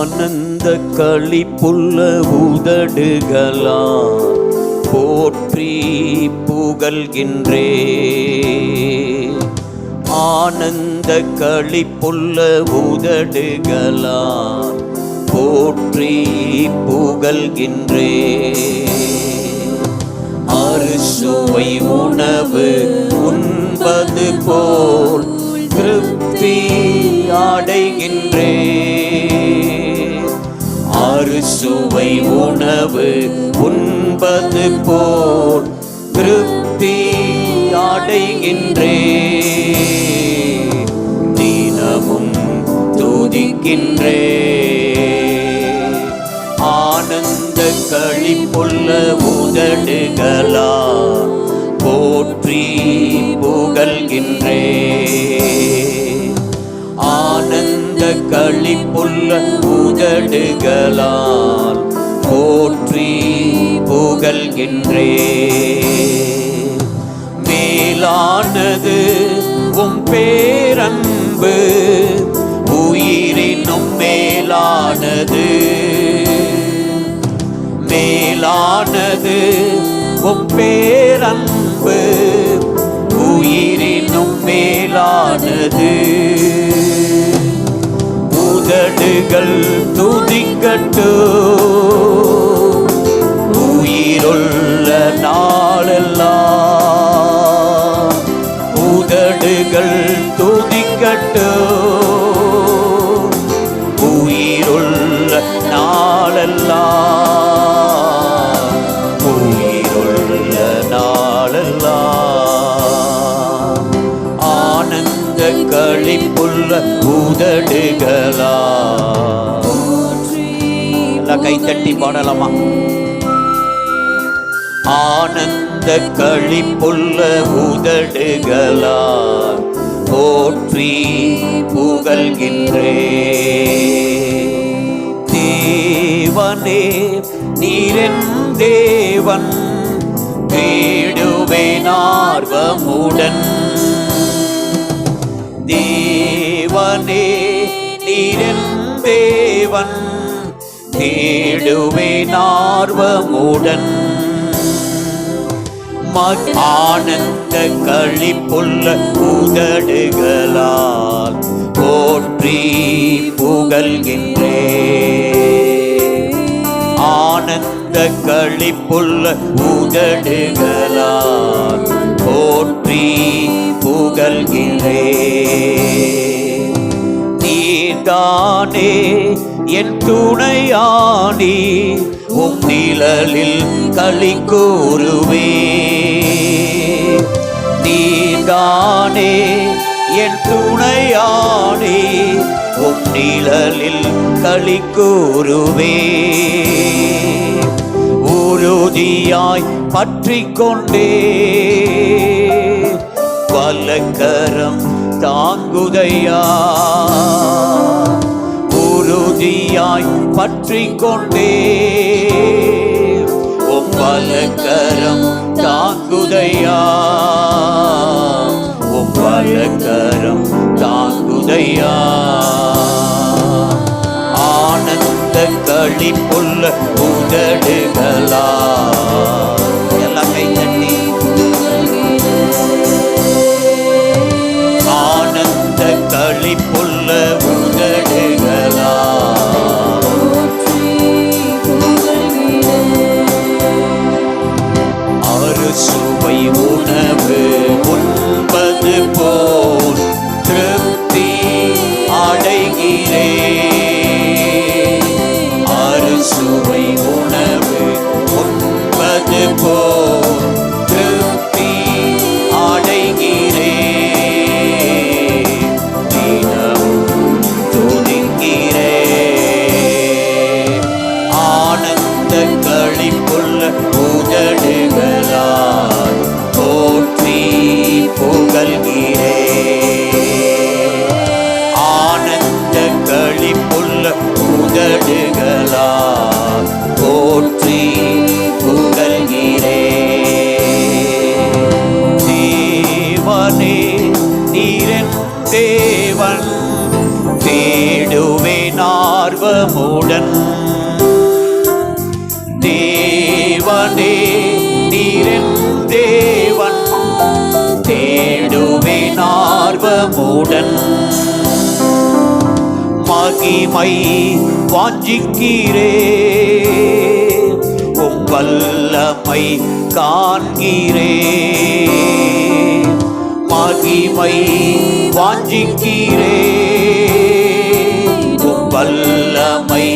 ஆனந்த களிப்புள்ள உதடுகளா போற்றி புகழ்கின்றே ஆனந்த களிப்புள்ள உதடுகளா போற்றி புகழ்கின்றே அறுசுவை உணவு உண்பது போல் திருப்தி அறுசுவை உணவு உண்பது போல் திருப்தி அடைகின்றே தினமும் துதிக்கின்றே ஆனந்த கழிப்புள்ள உதடுகளா போற்றி புகழ்கின்றே ஆனந்த களிப்புள்ள உதடுகளால் புகழ்கின்றே மேலானது உம் பேரன்பு உயிரினும் மேலானது. மேலானது உம் பேரன்பு உயிரினும் மேலானது. உதடுகள் துதிக்கட்டும். களிப்புள்ள உதடுகளா? எல்லாம் கைத்தட்டி பாடலாமா? ஆனந்த களிப்புள்ள உதடுகளா? போற்றி புகழ்கின்றே. தேவனே நீரன் தேவன் தேடுவேன் ஆர்வமுடன் நீரென் தேவன் தேடுவேன் ஆர்வமுடன். மக் ஆனந்த களிப்புள்ள உதடுகளால் போற்றி புகழ்கின்றே ஆனந்த கழிப்புள்ள உதடுகளால் போற்றி புகழ்கின்றே தானே என் துணையானி உம் நிழலில் களி கூறுவே. நீதானே என் துணையானி உம் நிழலில் களி கூறுவே. உறுதியாய் பற்றி கொண்டே வல்லக்கரம் தாங்குதையா. உறுதியாய் பற்றி கொண்டே. உம் வல்லக்கரம் தாங்குதையா? உம் தாங்குதையா? ஆனந்த களிப்புள்ள உதடுகளா? நீரன் தேவனே நீரன் தேவன் தேடுவேன் ஆர்வமுடன். மகிமை வாஞ்சிக்கிறே உம் வல்லமை காண்கிறே. மகிமை வாஞ்சிக்கிறே. வல்லமை